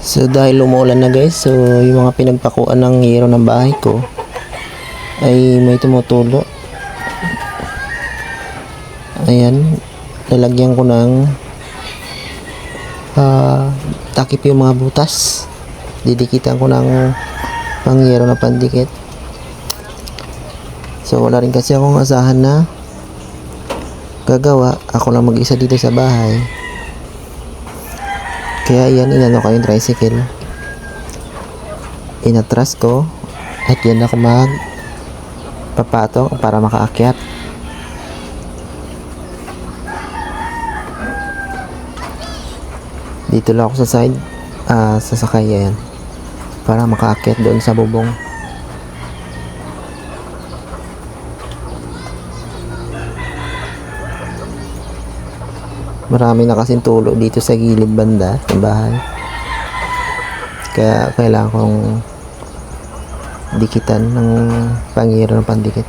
So dahil umuulan na guys, so yung mga pinagpakuan ng hero ng bahay ko ay may tumutulo. Ayan, lalagyan ko ng ah, takip yung mga butas. Didikitan ko ng pangyero na pandikit. So wala rin kasi akong asahan na gagawa. Ako lang mag-isa dito sa bahay. Kaya yan, inano ko yung tricycle. Inatras ko. At yan ako mag papato para makaakyat. Dito lang ako sa side. Ah, sasakay yan. Para makaakyat doon sa bubong. Marami na kasing tulo dito sa gilid banda ng bahay. Kaya kailangan kong dikitan ng pangiro ng pandikit.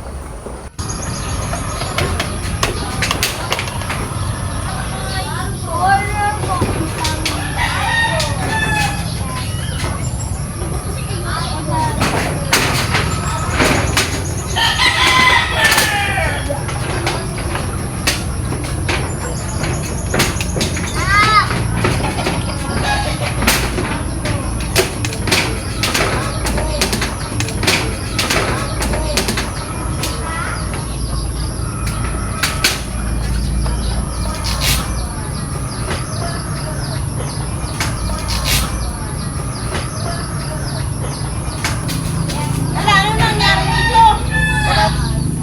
Wala, ano nangyari dito?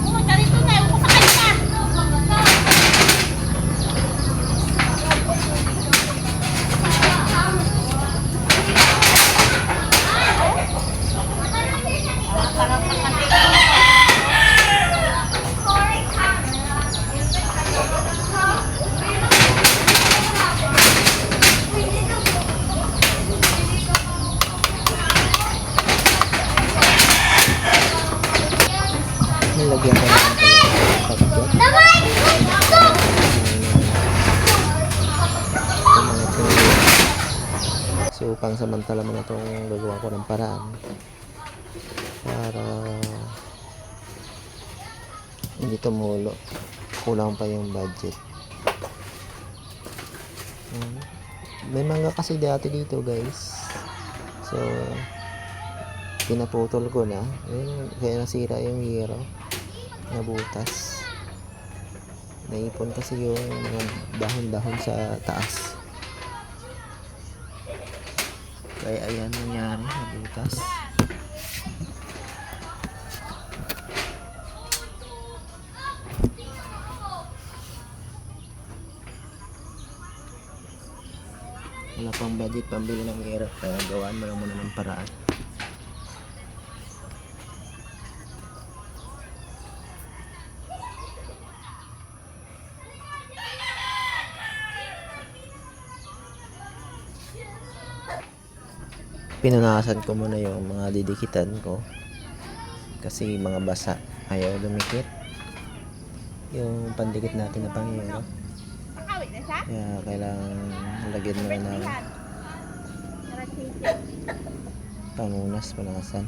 Pumunta rito na, ewan ko sa kanya. Nilagyan ko ng pagkat. So, pang samantala mo na itong gagawa ko ng paraan para hindi tumulo. Kulang pa yung budget. Hmm. May mga kasi dati dito guys. So, pinaputol ko na. Ayun, kaya nasira yung hero na butas. Naipon kasi yung mga dahon-dahon sa taas. Kaya ayan nangyari na butas. Wala pang budget pambili ng hero. Kaya gawaan mo lang muna ng paraan. Pinunasan ko muna yung mga didikitan ko. Kasi mga basa ayaw dumikit. Yung pandikit natin na siya? kaya kailangan lagyan mo ng pangunas punasan